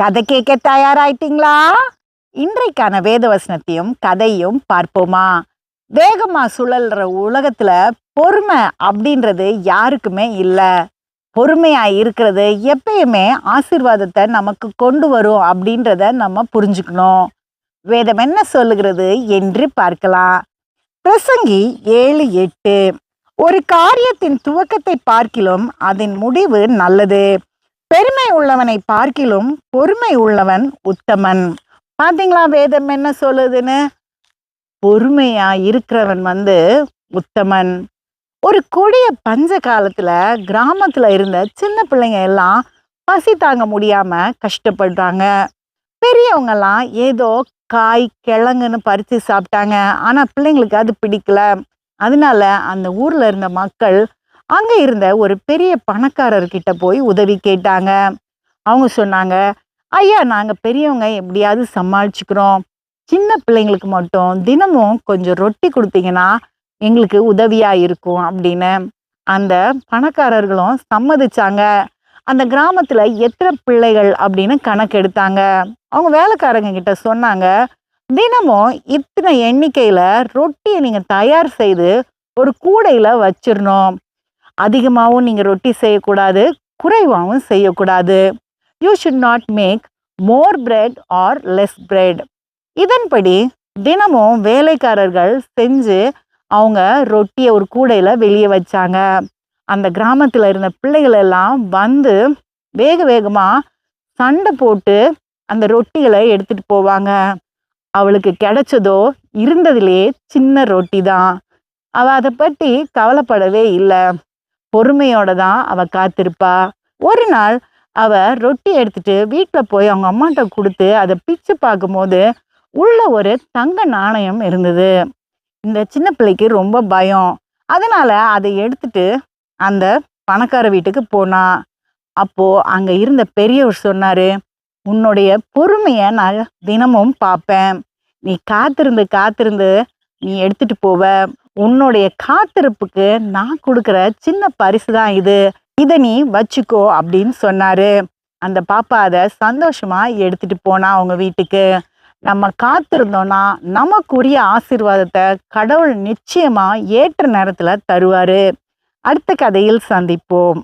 கதை கேட்க தயாராயிட்டீங்களா? இன்றைக்கான வேதவசனத்தையும் கதையும் பார்ப்போமா? வேகமா சுழல்ற உலகத்துல பொறுமை அப்படின்றது யாருக்குமே இல்லை. பொறுமையா இருக்கிறது எப்பயுமே ஆசீர்வாதத்தை நமக்கு கொண்டு வரும் அப்படின்றத நம்ம புரிஞ்சுக்கணும். வேதம் என்ன சொல்லுகிறது என்று பார்க்கலாம். பிரசங்கி ஏழு எட்டு. ஒரு காரியத்தின் துவக்கத்தை பார்க்கிலும் அதன் முடிவு நல்லது. உள்ளவனை பார்க்கிலும் பொறுமை உள்ளவன் உத்தமன். பாத்தீங்களா? வேதம் என்ன சொல்லுதுன்னு? பொறுமையா இருக்கிறவன் வந்து உத்தமன். ஒரு கொடிய பஞ்ச காலத்துல கிராமத்துல இருந்த சின்ன பிள்ளைங்க எல்லாம் பசி தாங்க முடியாம கஷ்டப்படுறாங்க. பெரியவங்க எல்லாம் ஏதோ காய் கிழங்குன்னு பறிச்சு சாப்பிட்டாங்க. ஆனா பிள்ளைங்களுக்கு அது பிடிக்கல. அதனால அந்த ஊர்ல இருந்த மக்கள் அங்க இருந்த ஒரு பெரிய பணக்காரர்கிட்ட போய் உதவி கேட்டாங்க. அவங்க சொன்னாங்க ஐயா நாங்க பெரியவங்க எப்படியாவது சமாளிச்சுக்கிறோம். சின்ன பிள்ளைங்களுக்கு மட்டும் தினமும் கொஞ்சம் ரொட்டி கொடுத்தீங்கன்னா எங்களுக்கு உதவியா இருக்கும் அப்படின்னு அந்த பணக்காரர்களும் சம்மதிச்சாங்க. அந்த கிராமத்துல எத்தனை பிள்ளைகள் அப்படின்னு கணக்கு எடுத்தாங்க. அவங்க வேலைக்காரங்க கிட்ட சொன்னாங்க தினமும் இத்தனை எண்ணிக்கையில ரொட்டியை நீங்க தயார் செய்து ஒரு கூடையில வச்சிடணும். அதிகமாகவும் நீங்கள் ரொட்டி செய்யக்கூடாது குறைவாகவும் செய்யக்கூடாது. You should not make more bread or less bread இதன்படி தினமும் வேலைக்காரர்கள் செஞ்சு அவங்க ரொட்டியை ஒரு கூடையில் வெளியே வச்சாங்க. அந்த கிராமத்தில் இருந்த பிள்ளைகள் எல்லாம் வந்து வேக வேகமாக சண்டை போட்டு அந்த ரொட்டிகளை எடுத்துகிட்டு போவாங்க. அவளுக்கு கிடைச்சதோ இருந்ததுலேயே சின்ன ரொட்டி தான் அவள் அதை பற்றி கவலைப்படவே இல்லை. பொறுமையோட தான் அவ காத்திருப்பா. ஒரு நாள் அவ ரொட்டி எடுத்துட்டு வீட்டில் போய் அவங்க அம்மாட்ட கொடுத்து அதை பிச்சு பார்க்கும்போது உள்ள ஒரு தங்க நாணயம் இருந்தது. இந்த சின்ன பிள்ளைக்கு ரொம்ப பயம். அதனால அதை எடுத்துட்டு அந்த பணக்கார வீட்டுக்கு போனா. அப்போ அங்க இருந்த பெரியவர் சொன்னாரு உன்னுடைய பொறுமைய நான் தினமும் பார்ப்பேன் நீ காத்திருந்து காத்திருந்து நீ எடுத்துட்டு போவ. உன்னுடைய காத்திருப்புக்கு நான் கொடுக்குற சின்ன பரிசு தான் இது. இதை நீ வச்சுக்கோ அப்படின்னு சொன்னாரு. அந்த பாப்பா அதை சந்தோஷமா எடுத்துட்டு போனா அவங்க வீட்டுக்கு. நம்ம காத்திருந்தோம்னா நமக்குரிய ஆசீர்வாதத்தை கடவுள் நிச்சயமா ஏற்ற நேரத்துல தருவாரு. அடுத்த கதையில் சந்திப்போம்.